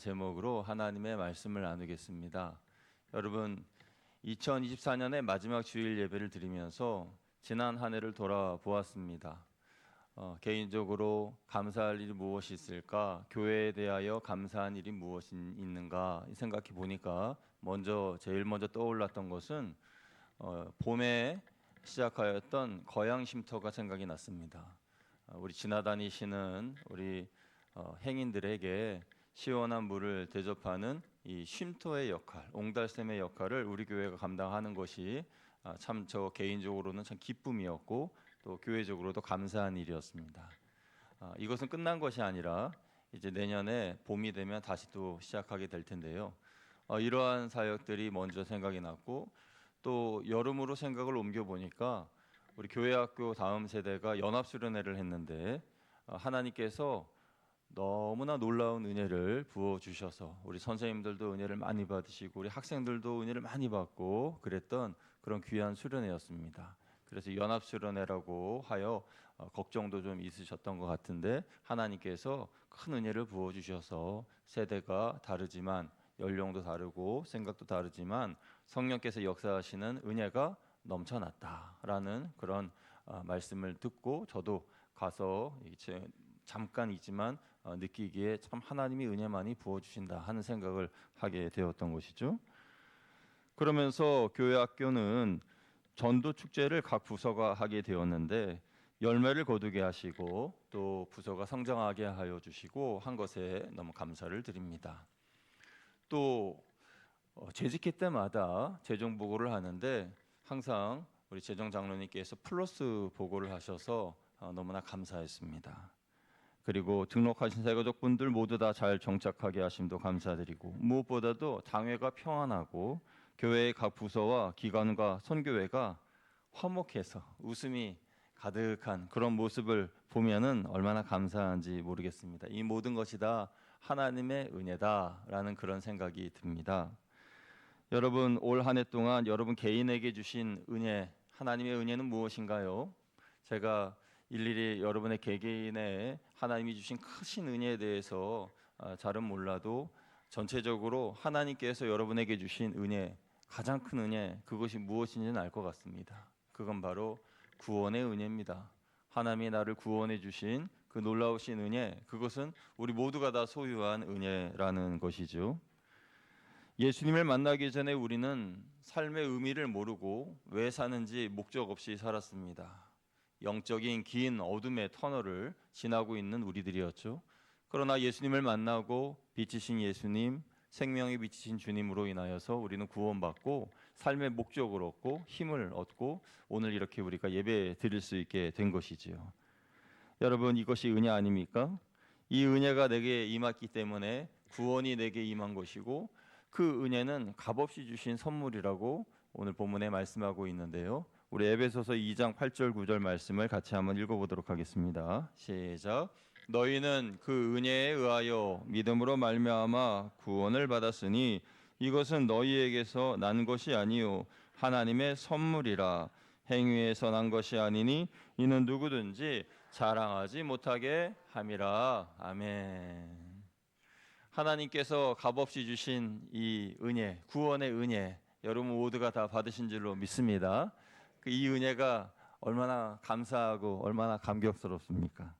제목으로 하나님의 말씀을 나누겠습니다. 여러분 2024년의 마지막 주일 예배를 드리면서 지난 한 해를 돌아보았습니다. 어, 개인적으로 감사할 일이 무엇이 있을까? 교회에 대하여 감사한 일이 무엇이 있는가? 생각해 보니까 먼저 제일 먼저 떠올랐던 것은 어, 봄에 시작하였던 거양 쉼터가 생각이 났습니다. 어, 우리 지나다니시는 우리 어, 행인들에게 시원한 물을 대접하는 이 쉼터의 역할, 옹달샘의 역할을 우리 교회가 감당하는 것이 아, 참저 개인적으로는 참 기쁨이었고 또 교회적으로도 감사한 일이었습니다. 아, 이것은 끝난 것이 아니라 이제 내년에 봄이 되면 다시 또 시작하게 될 텐데요. 어, 이러한 사역들이 먼저 생각이 났고 또 여름으로 생각을 옮겨 보니까 우리 교회 학교 다음 세대가 연합 수련회를 했는데 어, 하나님께서 너무나 놀라운 은혜를 부어 주셔서 우리 선생님들도 은혜를 많이 받으시고 우리 학생들도 은혜를 많이 받고 그랬던 그런 귀한 수련회였습니다. 그래서 연합 수련회라고 하여 어, 걱정도 좀 있으셨던 것 같은데 하나님께서 큰 은혜를 부어 주셔서 세대가 다르지만 연령도 다르고 생각도 다르지만 성령께서 역사하시는 은혜가 넘쳐났다라는 그런 어, 말씀을 듣고 저도 가서 잠깐이지만 어, 느끼기에 참 하나님이 은혜만이 부어 주신다 하는 생각을 하게 되었던 것이죠. 그러면서 교회 학교는 전도 축제를 각 부서가 하게 되었는데 열매를 거두게 하시고 또 부서가 성장하게 하여 주시고 한 것에 너무 감사를 드립니다. 또 어, 재직회 때마다 재정 보고를 하는데 항상 우리 재정 장로님께서 플러스 보고를 하셔서 어, 너무나 감사했습니다. 그리고 등록하신 세가족 분들 모두 다 잘 정착하게 하심도 감사드리고 무엇보다도 당회가 평안하고 교회의 각 부서와 기관과 선교회가 화목해서 웃음이 가득한 그런 모습을 보면은 얼마나 감사한지 모르겠습니다. 이 모든 것이 다 하나님의 은혜다라는 그런 생각이 듭니다. 여러분 올 한 해 동안 여러분 개인에게 주신 은혜 하나님의 은혜는 무엇인가요? 제가 일일이 여러분의 개개인의 하나님이 주신 크신 은혜에 대해서 아, 잘은 몰라도 전체적으로 하나님께서 여러분에게 주신 은혜 가장 큰 은혜 그것이 무엇인지는 알 것 같습니다. 그건 바로 구원의 은혜입니다. 하나님이 나를 구원해 주신 그 놀라우신 은혜 그것은 우리 모두가 다 소유한 은혜라는 것이죠. 예수님을 만나기 전에 우리는 삶의 의미를 모르고 왜 사는지 목적 없이 살았습니다. 영적인 긴 어둠의 터널을 지나고 있는 우리들이었죠. 그러나 예수님을 만나고 빛이신 예수님, 생명의 빛이신 주님으로 인하여서 우리는 구원받고 삶의 목적을 얻고 힘을 얻고 오늘 이렇게 우리가 예배 드릴 수 있게 된 것이지요. 여러분 이것이 은혜 아닙니까? 이 은혜가 내게 임했기 때문에 구원이 내게 임한 것이고 그 은혜는 값없이 주신 선물이라고 오늘 본문에 말씀하고 있는데요. 우리 에베소서 2장 8절 9절 말씀을 같이 한번 읽어보도록 하겠습니다. 시작. 너희는 그 은혜에 의하여 믿음으로 말미암아 구원을 받았으니 이것은 너희에게서 난 것이 아니요 하나님의 선물이라 행위에서 난 것이 아니니 이는 누구든지 자랑하지 못하게 함이라 아멘. 하나님께서 값없이 주신 이 은혜, 구원의 은혜, 여러분 모두가 다 받으신 줄로 믿습니다. 그이 은혜가 얼마나 감사하고 얼마나 감격스럽습니까?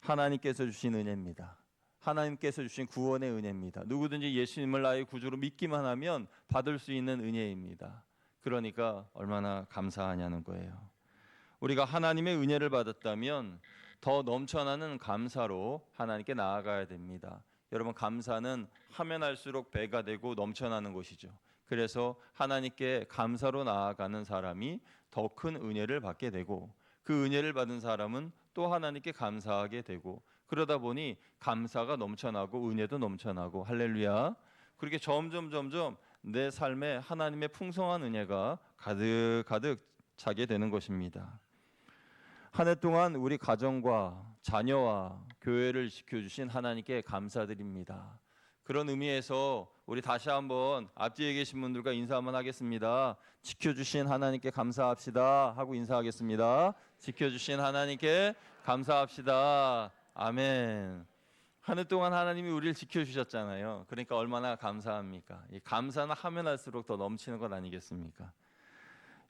하나님께서 주신 은혜입니다. 하나님께서 주신 구원의 은혜입니다. 누구든지 예수님을 나의 구주로 믿기만 하면 받을 수 있는 은혜입니다. 그러니까 얼마나 감사하냐는 거예요. 우리가 하나님의 은혜를 받았다면 더 넘쳐나는 감사로 하나님께 나아가야 됩니다. 여러분 감사는 하면 할수록 배가 되고 넘쳐나는 것이죠. 그래서 하나님께 감사로 나아가는 사람이 더 큰 은혜를 받게 되고 그 은혜를 받은 사람은 또 하나님께 감사하게 되고 그러다 보니 감사가 넘쳐나고 은혜도 넘쳐나고 할렐루야. 그렇게 점점 점점 내 삶에 하나님의 풍성한 은혜가 가득 가득 차게 되는 것입니다. 한 해 동안 우리 가정과 자녀와 교회를 지켜주신 하나님께 감사드립니다. 그런 의미에서 우리 다시 한번 앞뒤에 계신 분들과 인사 한번 하겠습니다. 지켜주신 하나님께 감사합시다 하고 인사하겠습니다. 지켜주신 하나님께 감사합시다. 아멘. 한 해 동안 하나님이 우리를 지켜주셨잖아요. 그러니까 얼마나 감사합니까? 이 감사는 하면 할수록 더 넘치는 것 아니겠습니까?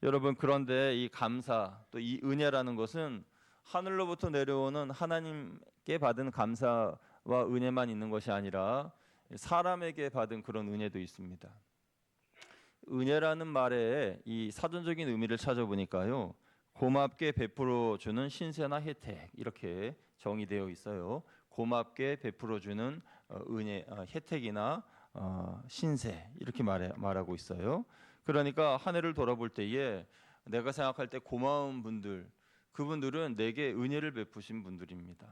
여러분 그런데 이 감사 또 이 은혜라는 것은 하늘로부터 내려오는 하나님께 받은 감사와 은혜만 있는 것이 아니라 사람에게 받은 그런 은혜도 있습니다. 은혜라는 말에 이 사전적인 의미를 찾아보니까요. 고맙게 베풀어 주는 신세나 혜택 이렇게 정의되어 있어요. 고맙게 베풀어 주는 어, 은혜 어, 혜택이나 어, 신세 이렇게 말해, 말하고 있어요. 그러니까 한 해를 돌아볼 때에 내가 생각할 때 고마운 분들 그분들은 내게 은혜를 베푸신 분들입니다.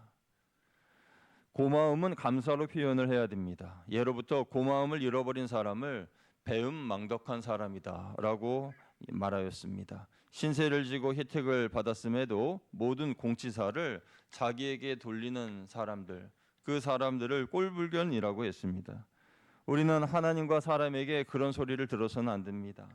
고마움은 감사로 표현을 해야 됩니다. 예로부터 고마움을 잃어버린 사람을 배은망덕한 사람이다라고 말하였습니다. 신세를 지고 혜택을 받았음에도 모든 공치사를 자기에게 돌리는 사람들, 그 사람들을 꼴불견이라고 했습니다. 우리는 하나님과 사람에게 그런 소리를 들어서는 안 됩니다.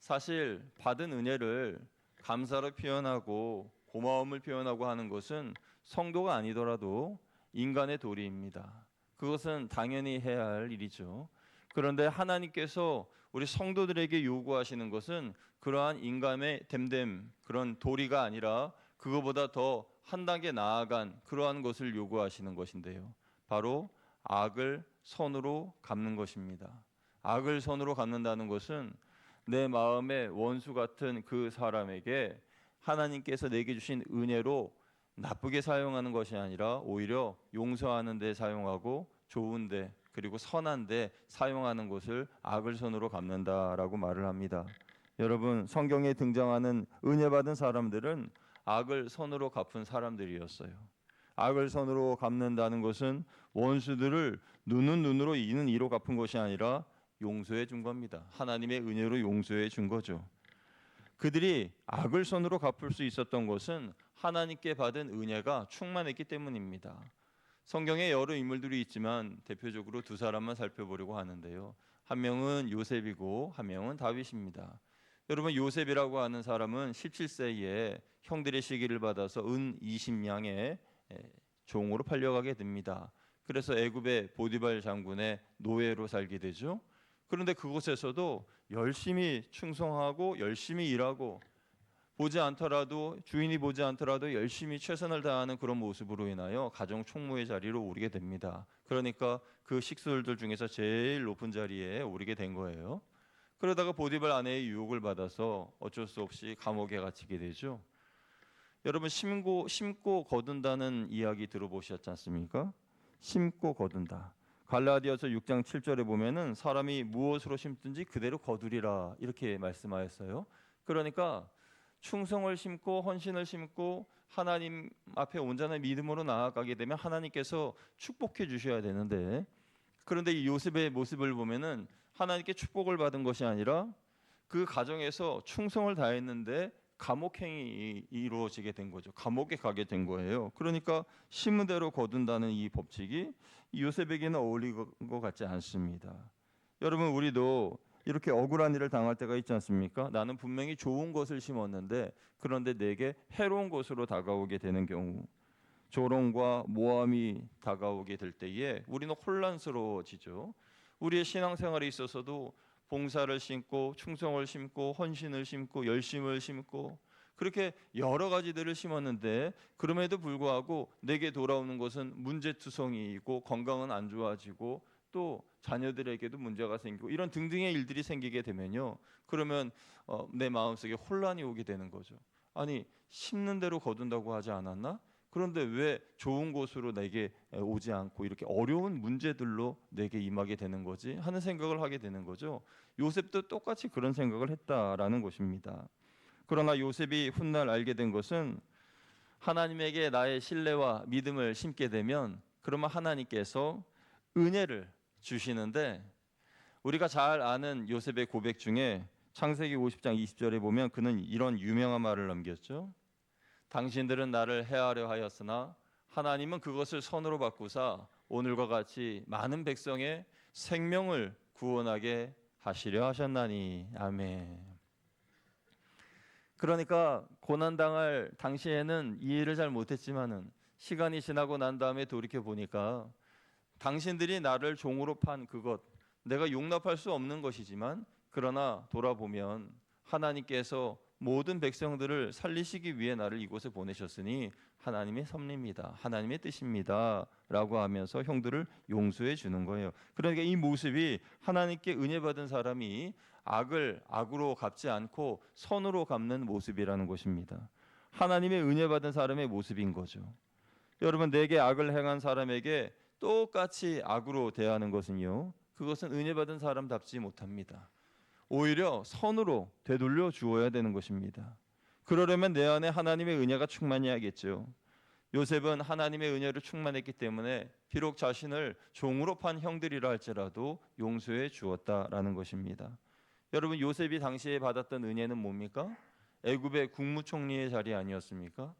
사실 받은 은혜를 감사로 표현하고 고마움을 표현하고 하는 것은 성도가 아니더라도 인간의 도리입니다. 그것은 당연히 해야 할 일이죠. 그런데 하나님께서 우리 성도들에게 요구하시는 것은 그러한 인간의 됨됨 그런 도리가 아니라 그거보다 더 한 단계 나아간 그러한 것을 요구하시는 것인데요. 바로 악을 선으로 갚는 것입니다. 악을 선으로 갚는다는 것은 내 마음의 원수 같은 그 사람에게 하나님께서 내게 주신 은혜로 나쁘게 사용하는 것이 아니라 오히려 용서하는 데 사용하고 좋은데 그리고 선한데 사용하는 것을 악을 손으로 갚는다라고 말을 합니다. 여러분 성경에 등장하는 은혜 받은 사람들은 악을 선으로 갚은 사람들이었어요. 악을 선으로 갚는다는 것은 원수들을 눈은 눈으로 이는 이로 갚은 것이 아니라 용서해 준 겁니다. 하나님의 은혜로 용서해 준 거죠. 그들이 악을 선으로 갚을 수 있었던 것은 하나님께 받은 은혜가 충만했기 때문입니다. 성경에 여러 인물들이 있지만 대표적으로 두 사람만 살펴보려고 하는데요. 한 명은 요셉이고 한 명은 다윗입니다. 여러분 요셉이라고 하는 사람은 17세에 형들의 시기를 받아서 은 20냥의 종으로 팔려가게 됩니다. 그래서 애굽의 보디발 장군의 노예로 살게 되죠. 그런데 그곳에서도 열심히 충성하고 열심히 일하고 보지 않더라도 주인이 보지 않더라도 열심히 최선을 다하는 그런 모습으로 인하여 가정 총무의 자리로 오르게 됩니다. 그러니까 그 식솔들 중에서 제일 높은 자리에 오르게 된 거예요. 그러다가 보디발 아내의 유혹을 받아서 어쩔 수 없이 감옥에 갇히게 되죠. 여러분 심고 심고 거둔다는 이야기 들어보셨지 않습니까? 심고 거둔다. 갈라디아서 6장 7절에 보면은 사람이 무엇으로 심든지 그대로 거두리라 이렇게 말씀하였어요. 그러니까 충성을 심고 헌신을 심고 하나님 앞에 온전한 믿음으로 나아가게 되면 하나님께서 축복해 주셔야 되는데 그런데 이 요셉의 모습을 보면은 하나님께 축복을 받은 것이 아니라 그 가정에서 충성을 다했는데 감옥행이 이루어지게 된 거죠. 감옥에 가게 된 거예요. 그러니까 심은 대로 거둔다는 이 법칙이 요셉에게는 어울리는 것 같지 않습니다. 여러분 우리도 이렇게 억울한 일을 당할 때가 있지 않습니까? 나는 분명히 좋은 것을 심었는데 그런데 내게 해로운 것으로 다가오게 되는 경우 조롱과 모함이 다가오게 될 때에 우리는 혼란스러워지죠. 우리의 신앙생활에 있어서도 봉사를 심고 충성을 심고 헌신을 심고 열심을 심고 그렇게 여러 가지들을 심었는데 그럼에도 불구하고 내게 돌아오는 것은 문제투성이이고 건강은 안 좋아지고 또 자녀들에게도 문제가 생기고 이런 등등의 일들이 생기게 되면요. 그러면 어, 내 마음속에 혼란이 오게 되는 거죠. 아니 심는 대로 거둔다고 하지 않았나 그런데 왜 좋은 곳으로 내게 오지 않고 이렇게 어려운 문제들로 내게 임하게 되는 거지 하는 생각을 하게 되는 거죠. 요셉도 똑같이 그런 생각을 했다라는 것입니다. 그러나 요셉이 훗날 알게 된 것은 하나님에게 나의 신뢰와 믿음을 심게 되면 그러면 하나님께서 은혜를 주시는데 우리가 잘 아는 요셉의 고백 중에 창세기 50장 20절에 보면 그는 이런 유명한 말을 남겼죠. 당신들은 나를 해하려 하였으나 하나님은 그것을 선으로 바꾸사 오늘과 같이 많은 백성의 생명을 구원하게 하시려 하셨나니 아멘. 그러니까 고난 당할 당시에는 이해를 잘 못했지만은 시간이 지나고 난 다음에 돌이켜 보니까 당신들이 나를 종으로 판 그것 내가 용납할 수 없는 것이지만 그러나 돌아보면 하나님께서 모든 백성들을 살리시기 위해 나를 이곳에 보내셨으니 하나님의 섭리입니다. 하나님의 뜻입니다 라고 하면서 형들을 용서해 주는 거예요. 그러니까 이 모습이 하나님께 은혜 받은 사람이 악을 악으로 갚지 않고 선으로 갚는 모습이라는 것입니다. 하나님의 은혜 받은 사람의 모습인 거죠. 여러분 내게 악을 행한 사람에게 똑같이 악으로 대하는 것은요. 그것은 은혜 받은 사람답지 못합니다. 오히려 선으로 되돌려 주어야 되는 것입니다. 그러려면 내 안에 하나님의 은혜가 충만해야겠죠. 요셉은 하나님의 은혜를 충만했기 때문에 비록 자신을 종으로 판 형들이라 할지라도 용서해 주었다라는 것입니다. 여러분 요셉이 당시에 받았던 은혜는 뭡니까? 애굽의 국무총리의 자리 아니었습니까?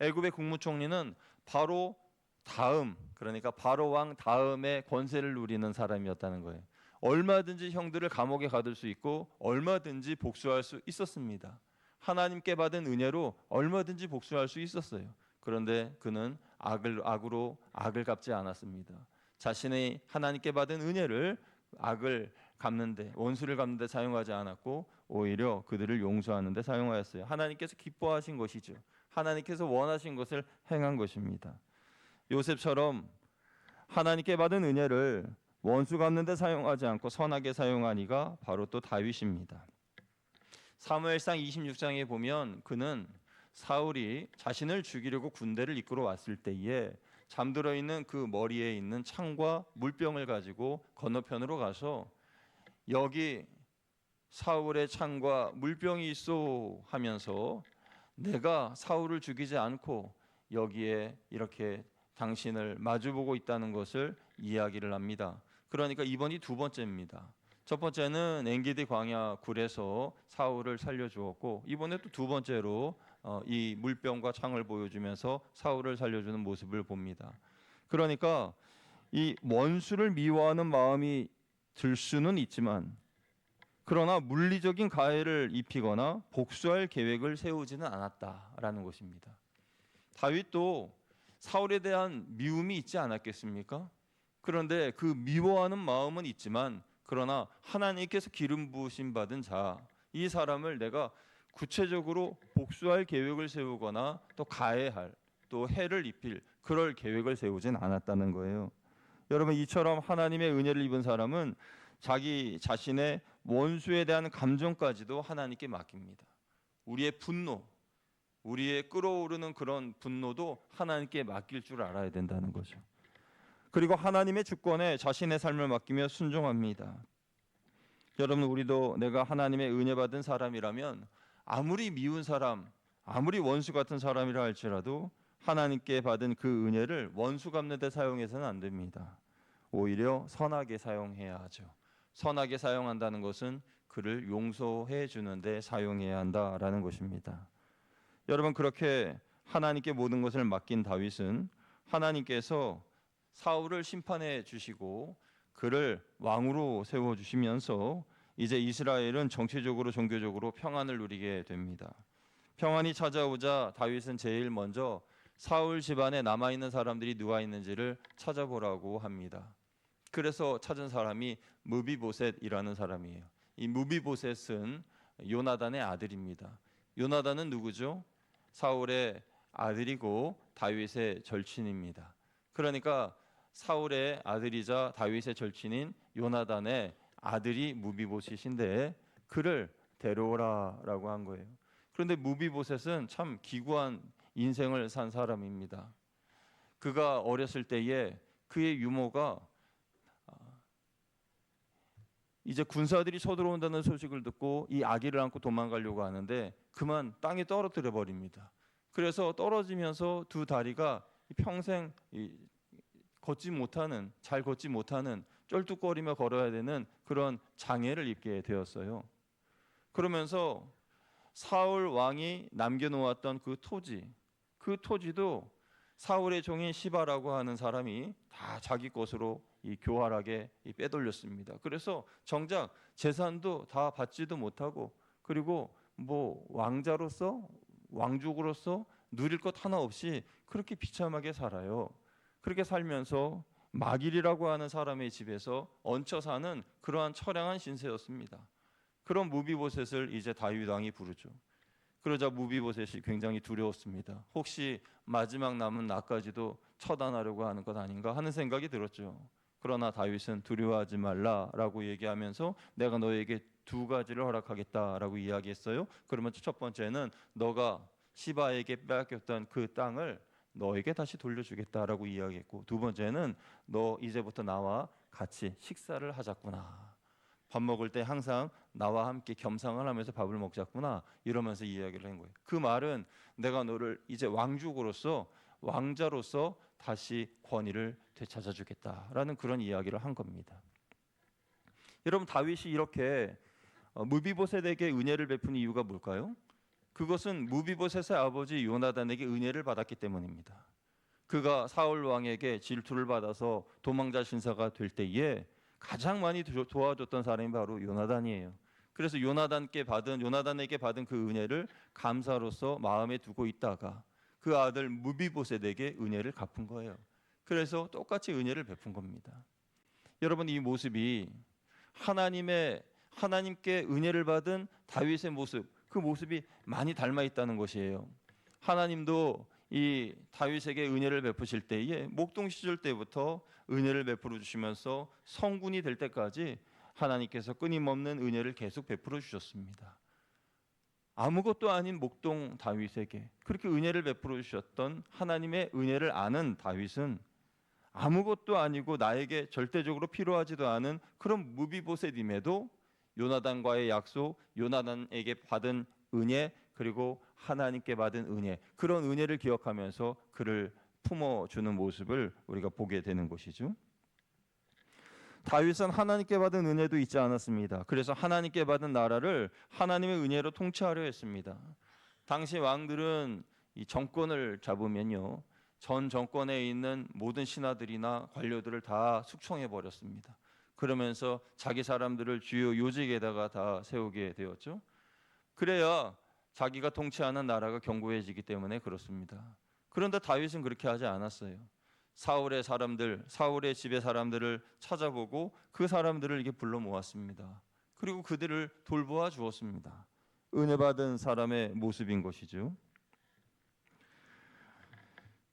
애굽의 국무총리는 바로 다음 그러니까 바로 왕 다음에 권세를 누리는 사람이었다는 거예요. 얼마든지 형들을 감옥에 가둘 수 있고 얼마든지 복수할 수 있었습니다. 하나님께 받은 은혜로 얼마든지 복수할 수 있었어요. 그런데 그는 악을 악으로 악을 갚지 않았습니다. 자신의 하나님께 받은 은혜를 악을 갚는데 원수를 갚는데 사용하지 않았고 오히려 그들을 용서하는데 사용하였어요. 하나님께서 기뻐하신 것이죠. 하나님께서 원하신 것을 행한 것입니다. 요셉처럼 하나님께 받은 은혜를 원수 갚는데 사용하지 않고 선하게 사용하니가 바로 또 다윗입니다. 사무엘상 26장에 보면 그는 사울이 자신을 죽이려고 군대를 이끌어 왔을 때에 잠들어 있는 그 머리에 있는 창과 물병을 가지고 건너편으로 가서 여기 사울의 창과 물병이 있어 하면서 내가 사울을 죽이지 않고 여기에 이렇게 당신을 마주보고 있다는 것을 이야기를 합니다. 그러니까 이번이 두 번째입니다. 첫 번째는 엔게디 광야 굴에서 사울을 살려주었고 이번에 또 두 번째로 어, 이 물병과 창을 보여주면서 사울을 살려주는 모습을 봅니다. 그러니까 이 원수를 미워하는 마음이 들 수는 있지만 그러나 물리적인 가해를 입히거나 복수할 계획을 세우지는 않았다라는 것입니다. 다윗도 사울에 대한 미움이 있지 않았겠습니까? 그런데 그 미워하는 마음은 있지만 그러나 하나님께서 기름 부으심 받은 자 이 사람을 내가 구체적으로 복수할 계획을 세우거나 또 가해할 또 해를 입힐 그럴 계획을 세우진 않았다는 거예요. 여러분 이처럼 하나님의 은혜를 입은 사람은 자기 자신의 원수에 대한 감정까지도 하나님께 맡깁니다. 우리의 분노, 우리의 끓어오르는 그런 분노도 하나님께 맡길 줄 알아야 된다는 거죠. 그리고 하나님의 주권에 자신의 삶을 맡기며 순종합니다. 여러분 우리도 내가 하나님의 은혜 받은 사람이라면 아무리 미운 사람, 아무리 원수 같은 사람이라 할지라도 하나님께 받은 그 은혜를 원수 갚는 데 사용해서는 안 됩니다. 오히려 선하게 사용해야 하죠. 선하게 사용한다는 것은 그를 용서해 주는데 사용해야 한다라는 것입니다. 여러분 그렇게 하나님께 모든 것을 맡긴 다윗은 하나님께서 사울을 심판해 주시고 그를 왕으로 세워 주시면서 이제 이스라엘은 정치적으로 종교적으로 평안을 누리게 됩니다. 평안이 찾아오자 다윗은 제일 먼저 사울 집안에 남아 있는 사람들이 누가 있는지를 찾아보라고 합니다. 그래서 찾은 사람이 무비보셋이라는 사람이에요. 이 무비보셋은 요나단의 아들입니다. 요나단은 누구죠? 사울의 아들이고 다윗의 절친입니다. 그러니까 사울의 아들이자 다윗의 절친인 요나단의 아들이 무비보셋인데 그를 데려오라라고 한 거예요. 그런데 무비보셋은 참 기구한 인생을 산 사람입니다. 그가 어렸을 때에 그의 유모가 이제 군사들이 쳐들어온다는 소식을 듣고 이 아기를 안고 도망가려고 하는데 그만 땅에 떨어뜨려 버립니다. 그래서 떨어지면서 두 다리가 평생 걷지 못하는 잘 걷지 못하는 쩔뚝거리며 걸어야 되는 그런 장애를 입게 되었어요. 그러면서 사울 왕이 남겨놓았던 그 토지, 그 토지도 사울의 종인 시바라고 하는 사람이 다 자기 것으로 이 교활하게 이 빼돌렸습니다. 그래서 정작 재산도 다 받지도 못하고 그리고 뭐 왕자로서 왕족으로서 누릴 것 하나 없이 그렇게 비참하게 살아요. 그렇게 살면서 마길이라고 하는 사람의 집에서 얹혀 사는 그러한 처량한 신세였습니다. 그런 무비보셋을 이제 다윗 왕이 부르죠. 그러자 무비보셋이 굉장히 두려웠습니다. 혹시 마지막 남은 나까지도 처단하려고 하는 것 아닌가 하는 생각이 들었죠. 그러나 다윗은 두려워하지 말라라고 얘기하면서 내가 너에게 두 가지를 허락하겠다라고 이야기했어요. 그러면 첫 번째는 너가 시바에게 빼앗겼던 그 땅을 너에게 다시 돌려주겠다라고 이야기했고 두 번째는 너 이제부터 나와 같이 식사를 하자꾸나. 밥 먹을 때 항상 나와 함께 겸상을 하면서 밥을 먹자꾸나 이러면서 이야기를 한 거예요. 그 말은 내가 너를 이제 왕족으로서 왕자로서 다시 권위를 되찾아 주겠다라는 그런 이야기를 한 겁니다. 여러분 다윗이 이렇게 어, 무비보셋에게 은혜를 베푼 이유가 뭘까요? 그것은 무비보셋의 아버지 요나단에게 은혜를 받았기 때문입니다. 그가 사울 왕에게 질투를 받아서 도망자 신사가 될 때에 가장 많이 도- 도와줬던 사람이 바로 요나단이에요. 그래서 요나단께 받은 요나단에게 받은 그 은혜를 감사로서 마음에 두고 있다가 그 아들 무비보셋에게 은혜를 갚은 거예요. 그래서 똑같이 은혜를 베푼 겁니다. 여러분 이 모습이 하나님의 하나님께 은혜를 받은 다윗의 모습 그 모습이 많이 닮아 있다는 것이에요. 하나님도 이 다윗에게 은혜를 베푸실 때에 목동 시절 때부터 은혜를 베풀어 주시면서 성군이 될 때까지 하나님께서 끊임없는 은혜를 계속 베풀어 주셨습니다. 아무것도 아닌 목동 다윗에게 그렇게 은혜를 베풀어 주셨던 하나님의 은혜를 아는 다윗은 아무것도 아니고 나에게 절대적으로 필요하지도 않은 그런 무비보셋임에도 요나단과의 약속, 요나단에게 받은 은혜 그리고 하나님께 받은 은혜 그런 은혜를 기억하면서 그를 품어주는 모습을 우리가 보게 되는 것이죠. 다윗은 하나님께 받은 은혜도 잊지 않았습니다. 그래서 하나님께 받은 나라를 하나님의 은혜로 통치하려 했습니다. 당시 왕들은 이 정권을 잡으면요. 전 정권에 있는 모든 신하들이나 관료들을 다 숙청해 버렸습니다. 그러면서 자기 사람들을 주요 요직에다가 다 세우게 되었죠. 그래야 자기가 통치하는 나라가 견고해지기 때문에 그렇습니다. 그런데 다윗은 그렇게 하지 않았어요. 사울의 사람들, 사울의 집의 사람들을 찾아보고 그 사람들을 이렇게 불러 모았습니다. 그리고 그들을 돌보아 주었습니다. 은혜 받은 사람의 모습인 것이죠.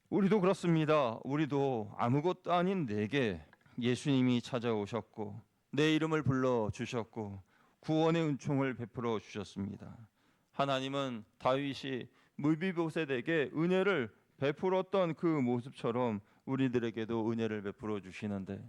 우리도 그렇습니다. 우리도 아무것도 아닌 내게 예수님이 찾아오셨고 내 이름을 불러 주셨고 구원의 은총을 베풀어 주셨습니다. 하나님은 다윗이 물비보셋에게 은혜를 베풀었던 그 모습처럼 우리들에게도 은혜를 베풀어 주시는데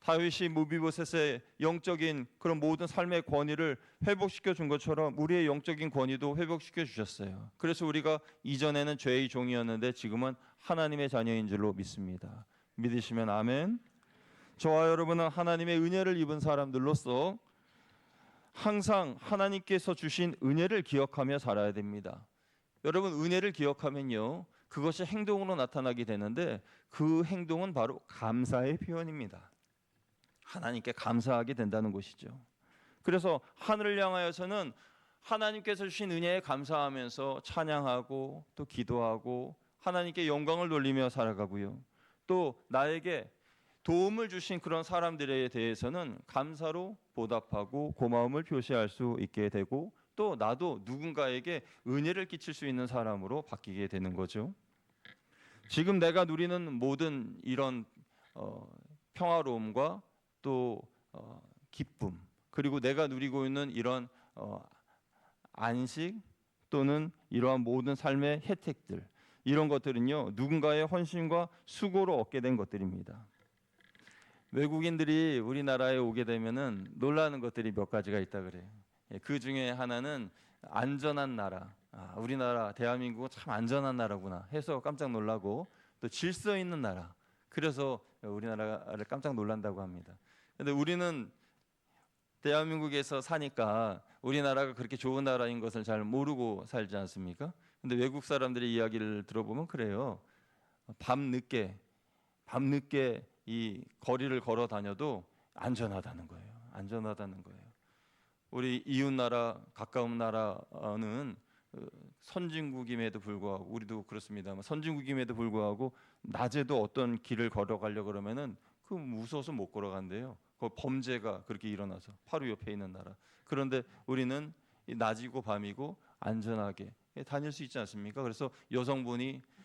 다윗이 무비보셋의 영적인 그런 모든 삶의 권위를 회복시켜 준 것처럼 우리의 영적인 권위도 회복시켜 주셨어요. 그래서 우리가 이전에는 죄의 종이었는데 지금은 하나님의 자녀인 줄로 믿습니다. 믿으시면 아멘. 저와 여러분은 하나님의 은혜를 입은 사람들로서 항상 하나님께서 주신 은혜를 기억하며 살아야 됩니다. 여러분 은혜를 기억하면요. 그것이 행동으로 나타나게 되는데 그 행동은 바로 감사의 표현입니다. 하나님께 감사하게 된다는 것이죠. 그래서 하늘을 향하여서는 하나님께서 주신 은혜에 감사하면서 찬양하고 또 기도하고 하나님께 영광을 돌리며 살아가고요. 또 나에게 도움을 주신 그런 사람들에 대해서는 감사로 보답하고 고마움을 표시할 수 있게 되고 또 나도 누군가에게 은혜를 끼칠 수 있는 사람으로 바뀌게 되는 거죠. 지금 내가 누리는 모든 이런 어, 평화로움과 또 어, 기쁨 그리고 내가 누리고 있는 이런 어, 안식 또는 이러한 모든 삶의 혜택들 이런 것들은요 누군가의 헌신과 수고로 얻게 된 것들입니다. 외국인들이 우리나라에 오게 되면은 놀라는 것들이 몇 가지가 있다 그래요. 예, 그 중에 하나는 안전한 나라. 아, 우리나라 대한민국은 참 안전한 나라구나 해서 깜짝 놀라고 또 질서 있는 나라. 그래서 우리나라를 깜짝 놀란다고 합니다. 근데 우리는 대한민국에서 사니까 우리나라가 그렇게 좋은 나라인 것을 잘 모르고 살지 않습니까? 근데 외국 사람들의 이야기를 들어보면 그래요. 밤 늦게 밤 늦게 이 거리를 걸어 다녀도 안전하다는 거예요. 안전하다는 거예요. 우리 이웃 나라 가까운 나라는 어, 선진국임에도 불구하고 우리도 그렇습니다만 선진국임에도 불구하고 낮에도 어떤 길을 걸어가려 그러면은 그 무서워서 못 걸어간대요. 그 범죄가 그렇게 일어나서 바로 옆에 있는 나라. 그런데 우리는 이 낮이고 밤이고 안전하게 다닐 수 있지 않습니까? 그래서 여성분이 어,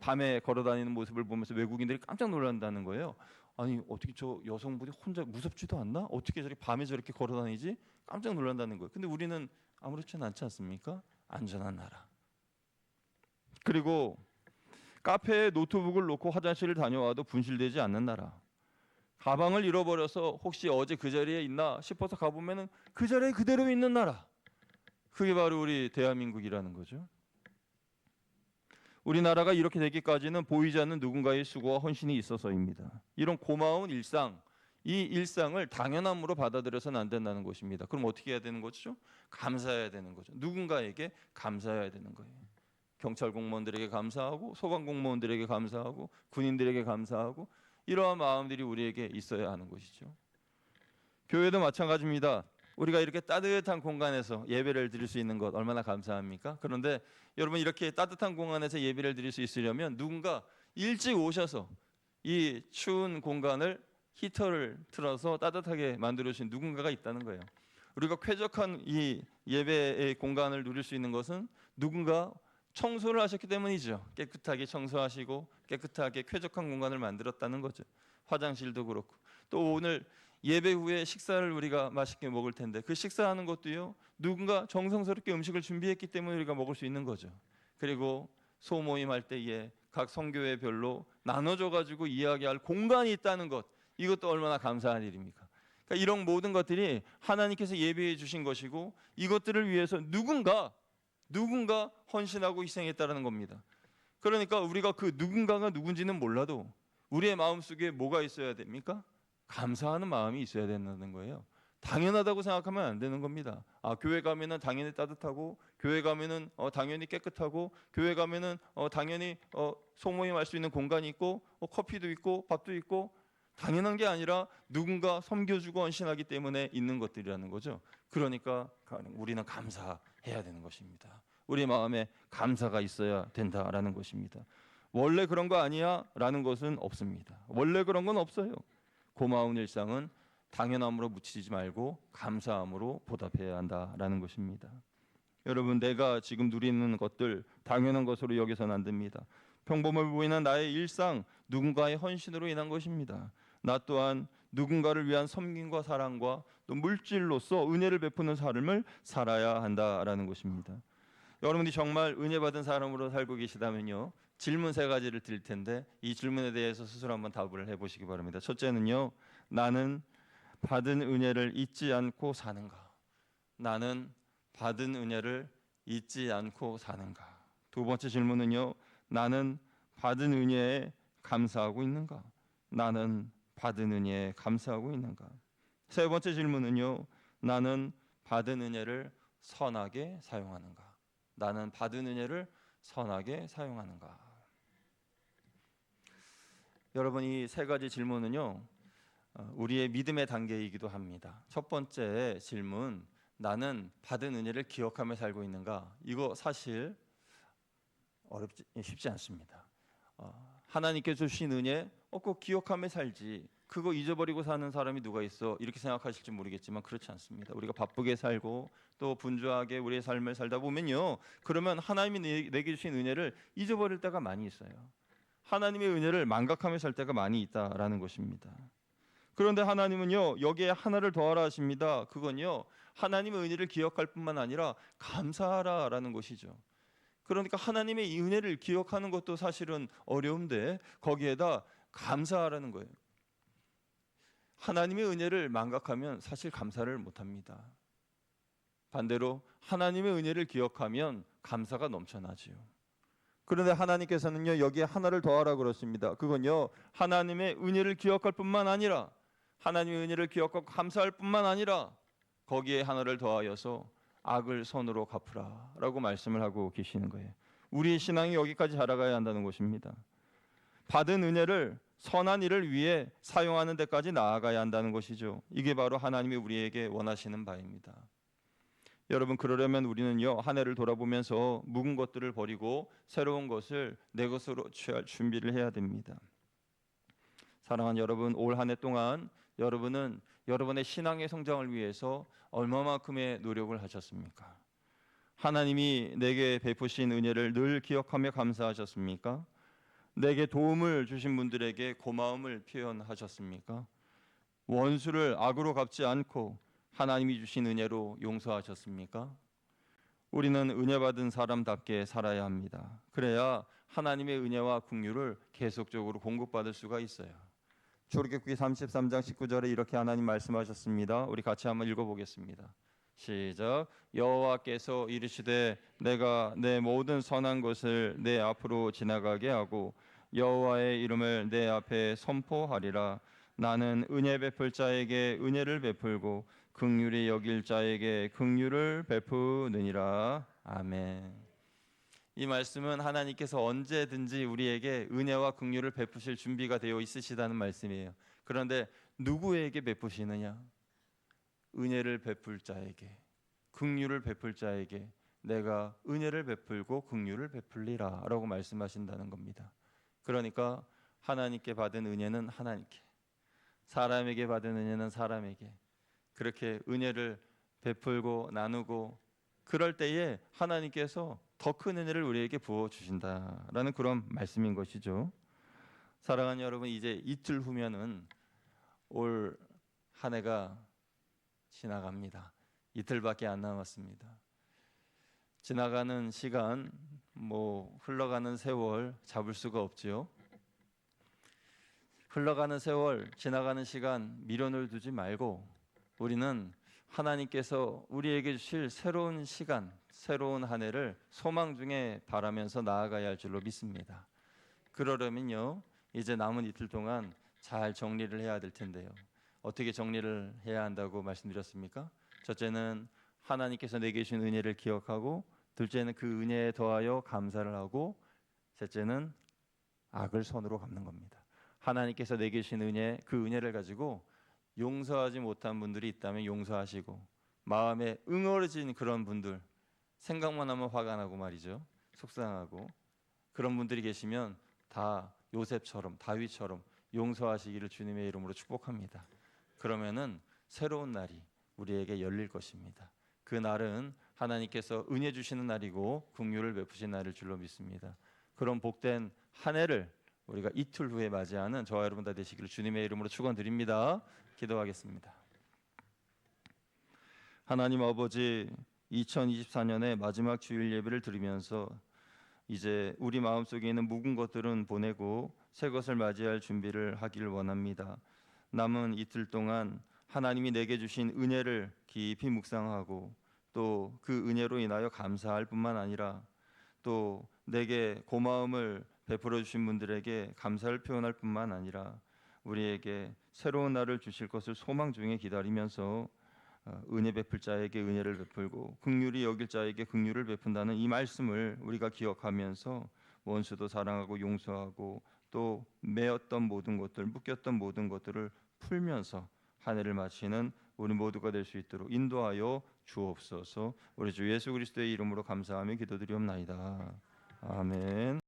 밤에 걸어다니는 모습을 보면서 외국인들이 깜짝 놀란다는 거예요. 아니 어떻게 저 여성분이 혼자 무섭지도 않나? 어떻게 저렇게 밤에 저렇게 걸어다니지? 깜짝 놀란다는 거예요. 근데 우리는 아무렇지는 않지 않습니까? 안전한 나라. 그리고 카페에 노트북을 놓고 화장실을 다녀와도 분실되지 않는 나라. 가방을 잃어버려서 혹시 어제 그 자리에 있나 싶어서 가보면은 그 자리에 그대로 있는 나라. 그게 바로 우리 대한민국이라는 거죠. 우리나라가 이렇게 되기까지는 보이지 않는 누군가의 수고와 헌신이 있어서입니다. 이런 고마운 일상, 이 일상을 당연함으로 받아들여서는 안 된다는 것입니다. 그럼 어떻게 해야 되는 거죠? 감사해야 되는 거죠. 누군가에게 감사해야 되는 거예요. 경찰 공무원들에게 감사하고 소방 공무원들에게 감사하고 군인들에게 감사하고 이러한 마음들이 우리에게 있어야 하는 것이죠. 교회도 마찬가지입니다. 우리가 이렇게 따뜻한 공간에서 예배를 드릴 수 있는 것 얼마나 감사합니까? 그런데 여러분 이렇게 따뜻한 공간에서 예배를 드릴 수 있으려면 누군가 일찍 오셔서 이 추운 공간을 히터를 틀어서 따뜻하게 만들어 주신 누군가가 있다는 거예요. 우리가 쾌적한 이 예배의 공간을 누릴 수 있는 것은 누군가 청소를 하셨기 때문이죠. 깨끗하게 청소하시고 깨끗하게 쾌적한 공간을 만들었다는 거죠. 화장실도 그렇고 또 오늘 예배 후에 식사를 우리가 맛있게 먹을 텐데 그 식사하는 것도요 누군가 정성스럽게 음식을 준비했기 때문에 우리가 먹을 수 있는 거죠. 그리고 소모임 할 때에 각 성교회별로 나눠줘 가지고 이야기할 공간이 있다는 것 이것도 얼마나 감사한 일입니까? 그러니까 이런 모든 것들이 하나님께서 예배해 주신 것이고 이것들을 위해서 누군가 누군가 헌신하고 희생했다라는 겁니다. 그러니까 우리가 그 누군가가 누군지는 몰라도 우리의 마음 속에 뭐가 있어야 됩니까? 감사하는 마음이 있어야 된다는 거예요. 당연하다고 생각하면 안 되는 겁니다. 아 교회 가면은 당연히 따뜻하고 교회 가면은 어, 당연히 깨끗하고 교회 가면은 어, 당연히 어, 소모임 할 수 있는 공간이 있고 어, 커피도 있고 밥도 있고 당연한 게 아니라 누군가 섬겨주고 헌신하기 때문에 있는 것들이라는 거죠. 그러니까 우리는 감사해야 되는 것입니다. 우리 마음에 감사가 있어야 된다라는 것입니다. 원래 그런 거 아니야라는 것은 없습니다. 원래 그런 건 없어요. 고마운 일상은 당연함으로 묻히지 말고 감사함으로 보답해야 한다라는 것입니다. 여러분 내가 지금 누리는 것들 당연한 것으로 여기서는 안 됩니다. 평범해 보이는 나의 일상 누군가의 헌신으로 인한 것입니다. 나 또한 누군가를 위한 섬김과 사랑과 또 물질로서 은혜를 베푸는 삶을 살아야 한다라는 것입니다. 여러분이 정말 은혜 받은 사람으로 살고 계시다면요. 질문 세 가지를 드릴 텐데 이 질문에 대해서 스스로 한번 답을 해 보시기 바랍니다. 첫째는요. 나는 받은 은혜를 잊지 않고 사는가? 나는 받은 은혜를 잊지 않고 사는가? 두 번째 질문은요. 나는 받은 은혜에 감사하고 있는가? 나는 받은 은혜에 감사하고 있는가? 세 번째 질문은요. 나는 받은 은혜를 선하게 사용하는가? 나는 받은 은혜를 선하게 사용하는가? 여러분 이 세 가지 질문은요. 어, 우리의 믿음의 단계이기도 합니다. 첫 번째 질문 나는 받은 은혜를 기억하며 살고 있는가? 이거 사실 어렵지 쉽지 않습니다. 어, 하나님께 주신 은혜 어, 꼭 기억하며 살지. 그거 잊어버리고 사는 사람이 누가 있어? 이렇게 생각하실지 모르겠지만 그렇지 않습니다. 우리가 바쁘게 살고 또 분주하게 우리의 삶을 살다 보면요. 그러면 하나님이 내게 주신 은혜를 잊어버릴 때가 많이 있어요. 하나님의 은혜를 망각하며 살 때가 많이 있다라는 것입니다. 그런데 하나님은요 여기에 하나를 더하라 하십니다. 그건요 하나님의 은혜를 기억할 뿐만 아니라 감사하라라는 것이죠. 그러니까 하나님의 이 은혜를 기억하는 것도 사실은 어려운데 거기에다 감사하라는 거예요. 하나님의 은혜를 망각하면 사실 감사를 못 합니다. 반대로 하나님의 은혜를 기억하면 감사가 넘쳐나지요. 그런데 하나님께서는요 여기에 하나를 더하라 그렇습니다. 그건요 하나님의 은혜를 기억할 뿐만 아니라 하나님의 은혜를 기억하고 감사할 뿐만 아니라 거기에 하나를 더하여서 악을 선으로 갚으라라고 말씀을 하고 계시는 거예요. 우리의 신앙이 여기까지 자라가야 한다는 것입니다. 받은 은혜를 선한 일을 위해 사용하는 데까지 나아가야 한다는 것이죠. 이게 바로 하나님이 우리에게 원하시는 바입니다. 여러분 그러려면 우리는요 한 해를 돌아보면서 묵은 것들을 버리고 새로운 것을 내 것으로 취할 준비를 해야 됩니다. 사랑하는 여러분, 올 한 해 동안 여러분은 여러분의 신앙의 성장을 위해서 얼마만큼의 노력을 하셨습니까? 하나님이 내게 베푸신 은혜를 늘 기억하며 감사하셨습니까? 내게 도움을 주신 분들에게 고마움을 표현하셨습니까? 원수를 악으로 갚지 않고 하나님이 주신 은혜로 용서하셨습니까? 우리는 은혜 받은 사람답게 살아야 합니다. 그래야 하나님의 은혜와 긍휼을 계속적으로 공급받을 수가 있어요. 출애굽기 33장 19절에 이렇게 하나님 말씀하셨습니다. 우리 같이 한번 읽어 보겠습니다. 시작. 여호와께서 이르시되 내가 내 모든 선한 것을 내 앞으로 지나가게 하고 여호와의 이름을 내 앞에 선포하리라. 나는 은혜 베풀 자에게 은혜를 베풀고 긍휼히 여길 자에게 긍휼을 베푸느니라. 아멘. 이 말씀은 하나님께서 언제든지 우리에게 은혜와 긍휼을 베푸실 준비가 되어 있으시다는 말씀이에요. 그런데 누구에게 베푸시느냐? 은혜를 베풀 자에게, 긍휼을 베풀 자에게 내가 은혜를 베풀고 긍휼을 베풀리라라고 말씀하신다는 겁니다. 그러니까 하나님께 받은 은혜는 하나님께, 사람에게 받은 은혜는 사람에게 그렇게 은혜를 베풀고 나누고 그럴 때에 하나님께서 더 큰 은혜를 우리에게 부어 주신다라는 그런 말씀인 것이죠. 사랑하는 여러분, 이제 이틀 후면은 올 한 해가 지나갑니다. 이틀밖에 안 남았습니다. 지나가는 시간, 뭐 흘러가는 세월 잡을 수가 없지요. 흘러가는 세월, 지나가는 시간 미련을 두지 말고 우리는 하나님께서 우리에게 주실 새로운 시간, 새로운 한 해를 소망 중에 바라면서 나아가야 할 줄로 믿습니다. 그러려면요, 이제 남은 이틀 동안 잘 정리를 해야 될 텐데요. 어떻게 정리를 해야 한다고 말씀드렸습니까? 첫째는 하나님께서 내게 주신 은혜를 기억하고, 둘째는 그 은혜에 더하여 감사를 하고, 셋째는 악을 손으로 갚는 겁니다. 하나님께서 내게 주신 은혜, 그 은혜를 가지고 용서하지 못한 분들이 있다면 용서하시고 마음에 응어려진 그런 분들 생각만 하면 화가 나고 말이죠. 속상하고 그런 분들이 계시면 다 요셉처럼 다윗처럼 용서하시기를 주님의 이름으로 축복합니다. 그러면은 새로운 날이 우리에게 열릴 것입니다. 그 날은 하나님께서 은혜 주시는 날이고 긍휼을 베푸신 날일 줄로 믿습니다. 그런 복된 한 해를 우리가 이틀 후에 맞이하는 저와 여러분 다 되시기를 주님의 이름으로 축원드립니다. 기도하겠습니다. 하나님 아버지 2024년의 마지막 주일 예배를 드리면서 이제 우리 마음속에 있는 묵은 것들은 보내고 새 것을 맞이할 준비를 하기를 원합니다. 남은 이틀 동안 하나님이 내게 주신 은혜를 깊이 묵상하고 또 그 은혜로 인하여 감사할 뿐만 아니라 또 내게 고마움을 베풀어 주신 분들에게 감사를 표현할 뿐만 아니라 우리에게 새로운 날을 주실 것을 소망 중에 기다리면서 어, 은혜 베풀 자에게 은혜를 베풀고 긍휼히 여길 자에게 긍휼을 베푼다는 이 말씀을 우리가 기억하면서 원수도 사랑하고 용서하고 또 매었던 모든 것들 묶였던 모든 것들을 풀면서 한 해를 마치는 우리 모두가 될 수 있도록 인도하여 주옵소서. 우리 주 예수 그리스도의 이름으로 감사하며 기도드리옵나이다. 아멘.